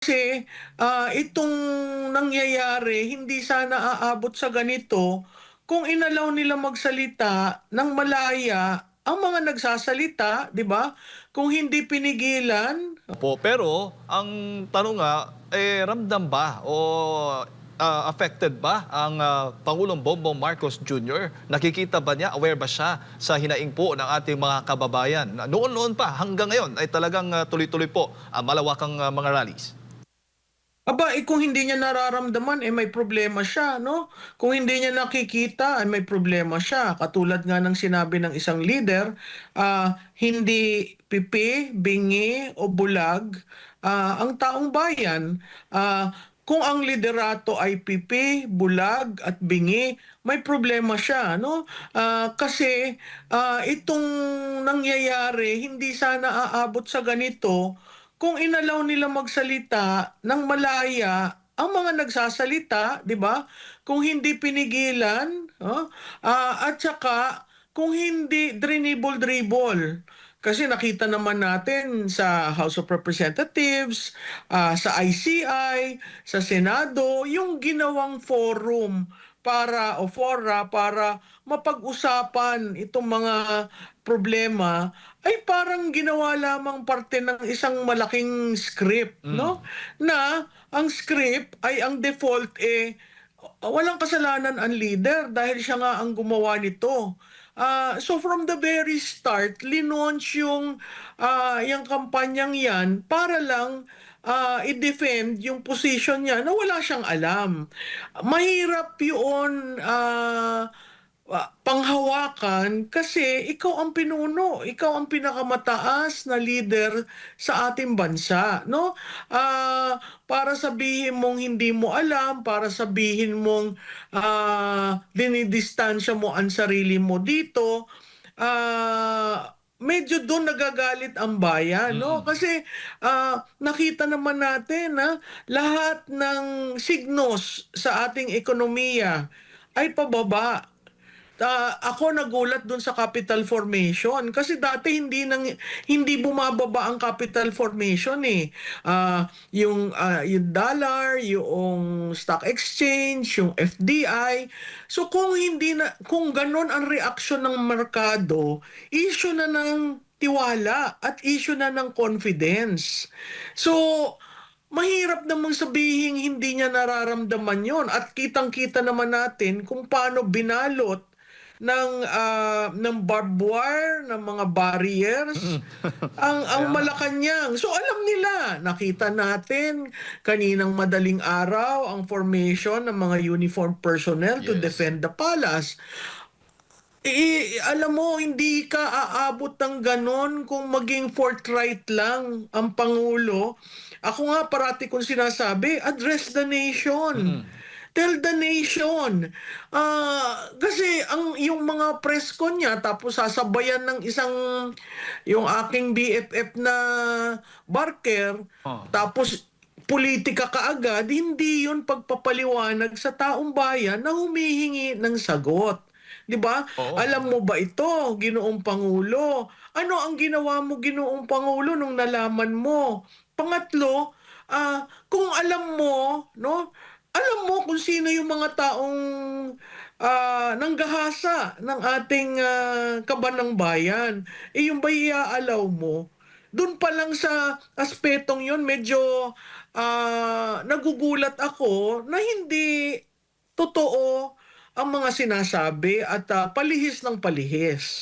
Kasi, ah, itong nangyayari hindi sana aabot sa ganito kung inalaw nila magsalita ng malaya ang mga nagsasalita, 'di ba? Kung hindi pinigilan Po, pero ang tanong nga, eh, ramdam ba o ah, affected ba ang ah, Pangulong Bongbong Marcos Jr.? Nakikita ba niya, aware ba siya sa hinaing po ng ating mga kababayan? Noon-noon pa, hanggang ngayon ay talagang ah, tuloy-tuloy po ang malawakang ah, mga rallies. Aba, eh kung hindi niya nararamdaman, eh may problema siya, no? Kung hindi niya nakikita, ay may problema siya. Katulad nga ng sinabi ng isang leader, ah, hindi pipi, bingi o bulag ah, ang taong bayan. Ah, kung ang liderato ay pipi, bulag at bingi, may problema siya, no? Ah, kasi ah, itong nangyayari hindi sana aabot sa ganito kung inalaw nila magsalita ng malaya ang mga nagsasalita, 'di ba? Kung hindi pinigilan, oh, ah, at saka kung hindi drinibol-dribble. Kasi nakita naman natin sa House of Representatives, ah, sa ICI, sa Senado, yung ginawang forum para o fora para mapag-usapan itong mga problema ay parang ginawa lamang parte ng isang malaking script, no? Na ang script ay ang default eh walang kasalanan ang leader dahil siya nga ang gumawa nito. Ah, so from the very start, linunch yung ah, yung kampanyang yan para lang ah, i-defend yung position niya na wala siyang alam. Mahirap yun ah, panghawakan kasi ikaw ang pinuno, ikaw ang pinakamataas na leader sa ating bansa, no? Ah, para sabihin mong hindi mo alam, para sabihin mong ah, dinidistansya mo ang sarili mo dito, ah, medyo doon nagagalit ang bayan, no? Kasi ah, nakita naman natin na lahat ng signos sa ating ekonomiya ay pababa. Ah, ako nagulat dun sa capital formation kasi dati hindi nang hindi bumababa ang capital formation eh. Ah, yung ah, yung dollar, yung stock exchange, yung FDI. So kung hindi na kung ganon ang reaksyon ng merkado, issue na ng tiwala at issue na ng confidence. So mahirap namang sabihin hindi niya nararamdaman yon at kitang-kita naman natin kung paano binalot ng ah, ng barbed wire, ng mga barriers, ang ang Malacanang. So alam nila, nakita natin kaninang madaling araw ang formation ng mga uniformed personnel to Yes. defend the palace. Eh, alam mo, hindi ka aabot ng ganon kung maging forthright lang ang Pangulo. Ako nga parati kong sinasabi, address the nation. Tell the nation. Ah, kasi ang yung mga press con niya tapos sasabayan ng isang yung aking BFF na Barker Oh. tapos politika kaagad, hindi yun pagpapaliwanag sa taong bayan na humihingi ng sagot. 'Di ba? Oo. Alam mo ba ito, Ginoong Pangulo? Ano ang ginawa mo, Ginoong Pangulo, nung nalaman mo? Pangatlo, ah, kung alam mo, no? Mo kung sino yung mga taong ah, nanggahasa ng ating ah, kaban ng bayan. Eh yung ba iaalaw mo? Doon pa lang sa aspetong yon medyo ah, nagugulat ako na hindi totoo ang mga sinasabi at ah, palihis ng palihis.